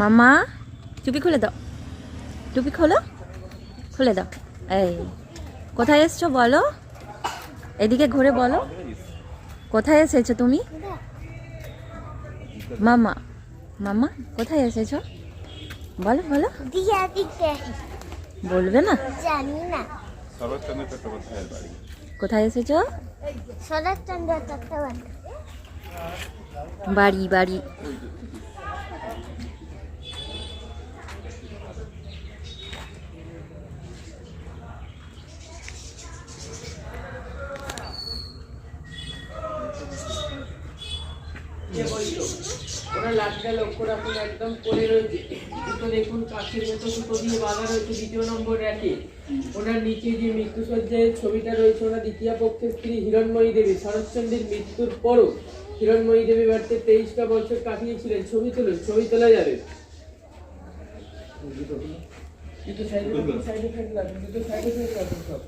মামা টুপি খুলে দাও। টুপি খোলো খুলে দাও। এই কোথায় এসছো বলো? এদিকে ঘুরে বলো। কোথায় এসেছ তুমি? মামা মামা কোথায় এসেছ? বলো বলো। বলবে না? জানি না। কোথায় এসেছ? শরৎচন্দ্র চট্টোপাধ্যায়। বাড়ি বাড়ি। ওরা লক্ষ্য রাখুন একদম করে রয়েছে। দুটো দেখুন কাছের মতো সুতো দিয়ে বাঁধা রয়েছে, দ্বিতীয় নম্বর র্যাকে। ওনার নিচে যে মৃত্যুসজ্জায় ছবিটা রয়েছে ওনার দ্বিতীয় পক্ষের স্ত্রী হিরণময়ী দেবী, শরৎচন্দ্রের মৃত্যুর পরও হিরণময়ী দেবী বাড়িতে তেইশটা বছর কাটিয়েছিলেন। ছবি তুলুন, ছবি তোলা যাবে। দুটো সাইডে সাইডে সাইডে রাখুন, দুটো সাইডে সাইডে রাখুন সব।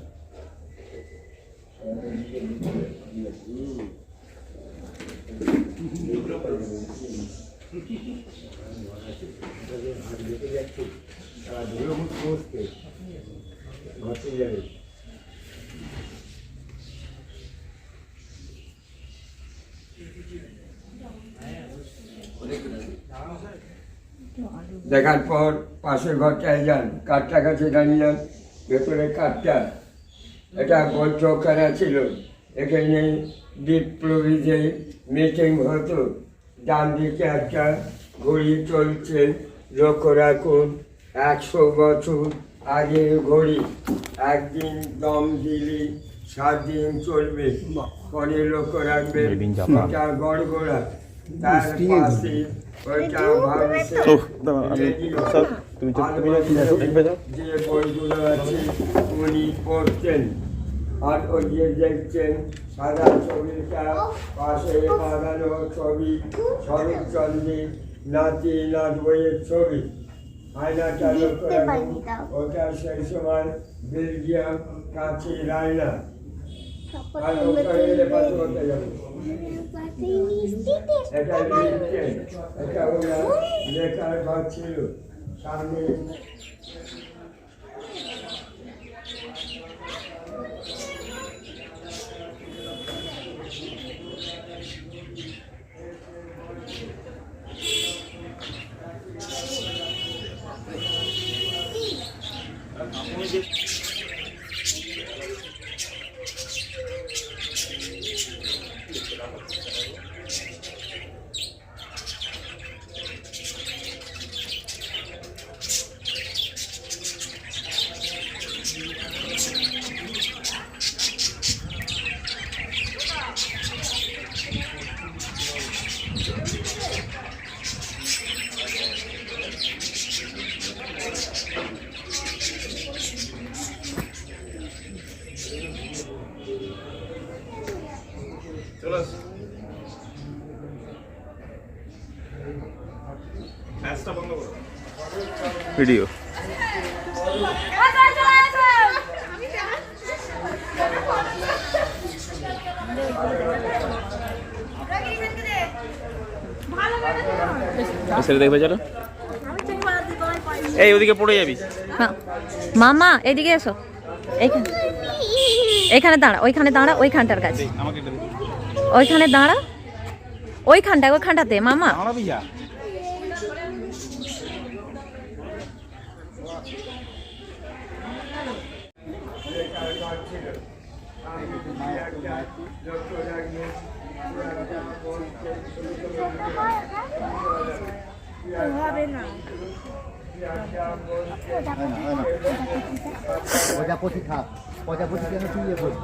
দেখার পর পাশের ঘরটায় যান কাঠটা কাছে দাঁড়িয়ে যান ভেতরে কাঠটা। এটা বৈঠকখানা ছিল। এখানে বিপ্লবীদের মিটিং হতো ডান দিকে একটা ঘড়ি চলছে লক্ষ্য রাখুন একশো বছর আগের ঘড়ি। একদিন দম দিলি সাত দিন চলবে। পরে লক্ষ্য রাখবে এটা গড়গড়া। তার পাশে ওইটা ভাবছে। যে বইগুলো আছে উনি পড়তেন। আর ওই যে দেখছেন সাদা ছবিটা পাশে বাঁধানো ছবি শরৎচন্দ্রের নাতি নাত বইয়ের ছবি রাখুন পাইনি তাও। ওটা সেই সময় বেলজিয়াম আয়না এটা ওনার লেখার ঘর ছিল। সামনে চলে আসো। গ্যাসটা বন্ধ করো ভিডিও। ছেড়ে দেখবে চলো। এই ওদিকে পড়ে যাবি। হ্যাঁ। মামা এদিকে এসো। এইখানে এখানে দাঁড়া ওইখানে দাঁড়া ওইখানটার কাছে। ওইখানে দাঁড়া। ওইখানটায় ওইখানটাতে মামা দাঁড়াবি যা লেখার ঘর ছিল সামনে দিয়ে একটা লক্ষ্য রাখবেন পুরাটা বলছে, প্রজাপতি খাপ প্রজাপতি কেন তুই ইয়ে করবি